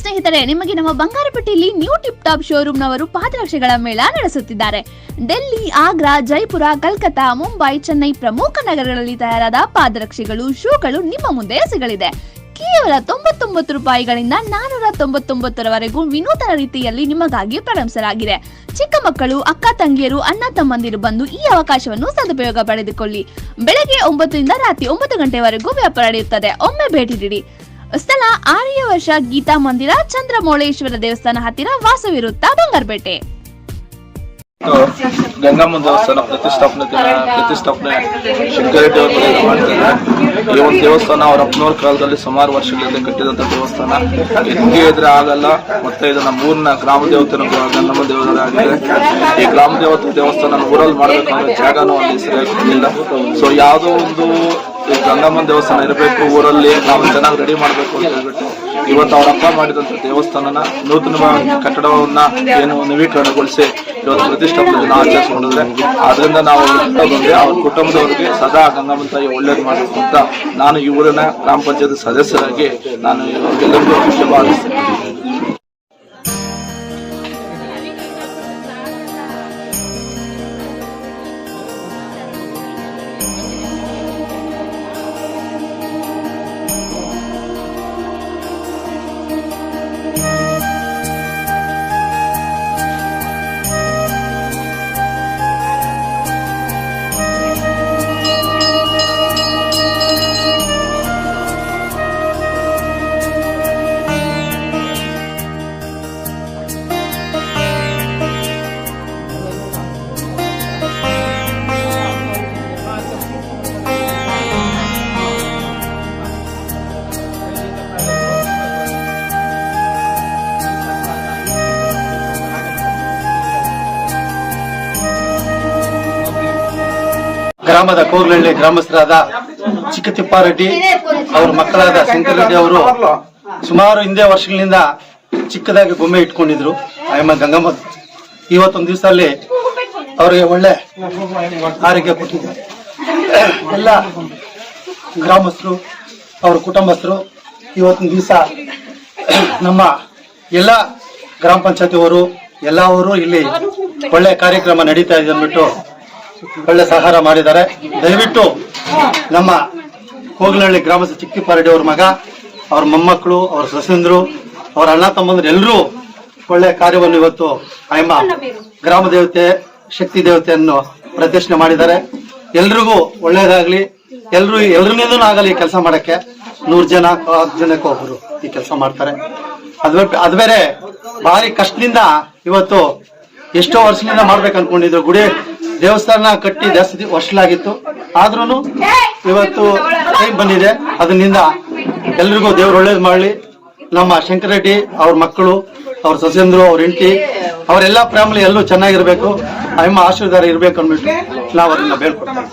ಸ್ನೇಹಿತರೆ, ನಿಮಗೆ ನಮ್ಮ ಬಂಗಾರಪಟ್ಟಿಯಲ್ಲಿ ನ್ಯೂ ಟಿಪ್ ಟಾಪ್ ಶೋರೂಮ್ ನವರು ಪಾದರಕ್ಷೆಗಳ ಮೇಳ ನಡೆಸುತ್ತಿದ್ದಾರೆ. ಡೆಲ್ಲಿ, ಆಗ್ರಾ, ಜೈಪುರ, ಕಲ್ಕತ್ತಾ, ಮುಂಬೈ, ಚೆನ್ನೈ ಪ್ರಮುಖ ನಗರಗಳಲ್ಲಿ ತಯಾರಾದ ಪಾದರಕ್ಷೆಗಳು, ಶೂಗಳು ನಿಮ್ಮ ಮುಂದೆ ಸಿಗಲಿದೆ ಕೇವಲ ತೊಂಬತ್ತೊಂಬತ್ತು ರೂಪಾಯಿಗಳಿಂದ ನಾನೂರ ತೊಂಬತ್ತೊಂಬತ್ತರವರೆಗೂ ವಿನೂತನ ರೀತಿಯಲ್ಲಿ ನಿಮಗಾಗಿ ಪ್ರಾರಂಭಿಸಲಾಗಿದೆ. ಚಿಕ್ಕ ಮಕ್ಕಳು, ಅಕ್ಕ ತಂಗಿಯರು, ಅಣ್ಣ ತಮ್ಮಂದಿರು ಬಂದು ಈ ಅವಕಾಶವನ್ನು ಸದುಪಯೋಗ ಪಡೆದುಕೊಳ್ಳಿ. ಬೆಳಗ್ಗೆ ಒಂಬತ್ತರಿಂದ ರಾತ್ರಿ ಒಂಬತ್ತು ಗಂಟೆವರೆಗೂ ವ್ಯಾಪಾರ ನಡೆಯುತ್ತದೆ. ಒಮ್ಮೆ ಭೇಟಿ ನೀಡಿ. ಸ್ಥಳ ಆರ್ಯ ವರ್ಷ ಗೀತಾ ಮಂದಿರ, ಚಂದ್ರಮೌಳೇಶ್ವರ ದೇವಸ್ಥಾನ ಹತ್ತಿರ ವಾಸವಿರುತ್ತಾ ಬಂಗಾರಪೇಟೆ. ಗಂಗಮ್ಮ ದೇವಸ್ಥಾನ ಪ್ರತಿಷ್ಠಾಪನೆ ಪ್ರತಿಷ್ಠಾಪನೆ ಮನೆಯಲ್ಲಿ ಮಾಡ್ತಾರೆ ಈ ಒಂದು ದೇವಸ್ಥಾನ ಅವರ ಅಪ್ಪನವ್ರ ಕಾಲದಲ್ಲಿ ಸುಮಾರು ವರ್ಷಗಳಿಂದ ಕಟ್ಟಿದಂತ ದೇವಸ್ಥಾನ. ಹೆಂಗೆ ಇದ್ರೆ ಆಗಲ್ಲ, ಮತ್ತೆ ಇದನ್ನ ನಮ್ಮ ಊರಿನ ಗ್ರಾಮ ದೇವತೆ ಗಂಗಮ್ಮ ದೇವರ ಆಗಿದೆ. ಈ ಗ್ರಾಮ ದೇವತೆ ದೇವಸ್ಥಾನ ಊರಲ್ಲಿ ಮಾಡಬೇಕಾದ ಜಾಗನೂ ಅಲ್ಲಿ ಸೊ ಯಾವುದೋ ಒಂದು ಗಂಗಮ್ಮನ ದೇವಸ್ಥಾನ ಇರಬೇಕು, ಊರಲ್ಲಿ ನಾವು ಚೆನ್ನಾಗಿ ರೆಡಿ ಮಾಡಬೇಕು ಅಂತ ಹೇಳ್ಬಿಟ್ಟು ಇವತ್ತು ಅವ್ರ ಅಪ್ಪ ಮಾಡಿದಂಥ ದೇವಸ್ಥಾನನ ನೂತನವಾಗಿ ಕಟ್ಟಡವನ್ನ ಏನು ನವೀಕರಣಗೊಳಿಸಿ ಇವತ್ತು ಪ್ರತಿಷ್ಠಾಪನೆ ಆಚರಿಸ್ಕೊಂಡಿದ್ರೆ ಆದ್ರಿಂದ ನಾವು ಬಂದ್ರೆ ಅವ್ರ ಕುಟುಂಬದವರಿಗೆ ಸದಾ ಗಂಗಮ್ಮನ ತಾಯಿ ಒಳ್ಳೇದು ಮಾಡಬೇಕು ಅಂತ ನಾನು ಈ ಊರಿನ ಗ್ರಾಮ ಪಂಚಾಯತ್ ಸದಸ್ಯರಾಗಿ ನಾನು ಎಲ್ಲರಿಗೂ ಶುಭ ಗ್ರಾಮದ ಕೋಗ್ಲಹಳ್ಳಿ ಗ್ರಾಮಸ್ಥರಾದ ಚಿಕ್ಕತಿಪ್ಪಾರೆಡ್ಡಿ ಅವ್ರ ಮಕ್ಕಳಾದ ಶಂಕರರೆಡ್ಡಿ ಅವರು ಸುಮಾರು ಹಿಂದೆ ವರ್ಷಗಳಿಂದ ಚಿಕ್ಕದಾಗಿ ಗೊಂಬೆ ಇಟ್ಕೊಂಡಿದ್ರು. ಆಯಮ್ಮ ಗಂಗಮ್ಮ ಇವತ್ತೊಂದು ದಿವಸ ಅಲ್ಲಿ ಅವರಿಗೆ ಒಳ್ಳೆ ಆರೋಗ್ಯ ಕೊಟ್ಟಿದ್ದಾರೆ ಎಲ್ಲ ಗ್ರಾಮಸ್ಥರು, ಅವ್ರ ಕುಟುಂಬಸ್ಥರು ಇವತ್ತಿನ ದಿವಸ ನಮ್ಮ ಎಲ್ಲ ಗ್ರಾಮ ಪಂಚಾಯತಿಯವರು ಎಲ್ಲವರು ಇಲ್ಲಿ ಒಳ್ಳೆ ಕಾರ್ಯಕ್ರಮ ನಡೀತಾ ಇದೆ ಅಂದ್ಬಿಟ್ಟು ಒಳ್ಳೆ ಸಹಕಾರ ಮಾಡಿದ್ದಾರೆ. ದಯವಿಟ್ಟು ನಮ್ಮ ಕೋಗಿಲಹಳ್ಳಿ ಗ್ರಾಮದ ಚಿಕ್ಕಿಪ್ಪಾರೆಡ್ಡಿ ಅವ್ರ ಮಗ, ಅವ್ರ ಮೊಮ್ಮಕ್ಕಳು, ಅವ್ರ ಸೊಸೆಂದ್ರು, ಅವ್ರ ಅಣ್ಣ ತಮ್ಮಂದ್ರು ಎಲ್ಲರೂ ಒಳ್ಳೆ ಕಾರ್ಯವನ್ನು ಇವತ್ತು ಆಯಮ್ಮ ಗ್ರಾಮ ದೇವತೆ, ಶಕ್ತಿ ದೇವತೆಯನ್ನು ಪ್ರದರ್ಶನ ಮಾಡಿದ್ದಾರೆ. ಎಲ್ರಿಗೂ ಒಳ್ಳೇದಾಗ್ಲಿ ಎಲ್ರು ಎಲ್ರಿನಿಂದನೂ ಆಗಲಿ ಕೆಲಸ ಮಾಡಕ್ಕೆ. ನೂರ್ ಜನ, ಹತ್ತು ಜನಕ್ಕೂ ಒಬ್ರು ಈ ಕೆಲಸ ಮಾಡ್ತಾರೆ. ಅದ್ ಬಿಟ್ಟು- ಅದ್ ಬೇರೆ ಭಾರಿ ಕಷ್ಟದಿಂದ ಇವತ್ತು ಎಷ್ಟೋ ವರ್ಷದಿಂದ ಮಾಡ್ಬೇಕು ಅನ್ಕೊಂಡಿದ್ರು ಗುಡಿ ದೇವಸ್ಥಾನ ಕಟ್ಟಿ ಜಾಸ್ತಿ ವರ್ಷಲಾಗಿತ್ತು ಆದ್ರೂ ಇವತ್ತು ಟೈಮ್ ಬಂದಿದೆ. ಅದರಿಂದ ಎಲ್ರಿಗೂ ದೇವ್ರು ಒಳ್ಳೇದು ಮಾಡಲಿ. ನಮ್ಮ ಶಂಕರೆಡ್ಡಿ ಅವ್ರ ಮಕ್ಕಳು, ಅವ್ರ ಸೊಸೆಂದ್ರು, ಅವ್ರ ಹೆಂಡತಿ, ಅವರೆಲ್ಲ ಫ್ಯಾಮಿಲಿ ಎಲ್ಲೂ ಚೆನ್ನಾಗಿರ್ಬೇಕು. ಅಮ್ಮ ಆಶೀರ್ವಾದ ಇರ್ಬೇಕು ಅಂದ್ಬಿಟ್ಟು ನಾವು ಅದನ್ನ ಬೇಡ್ಕೊಡ್ತೀವಿ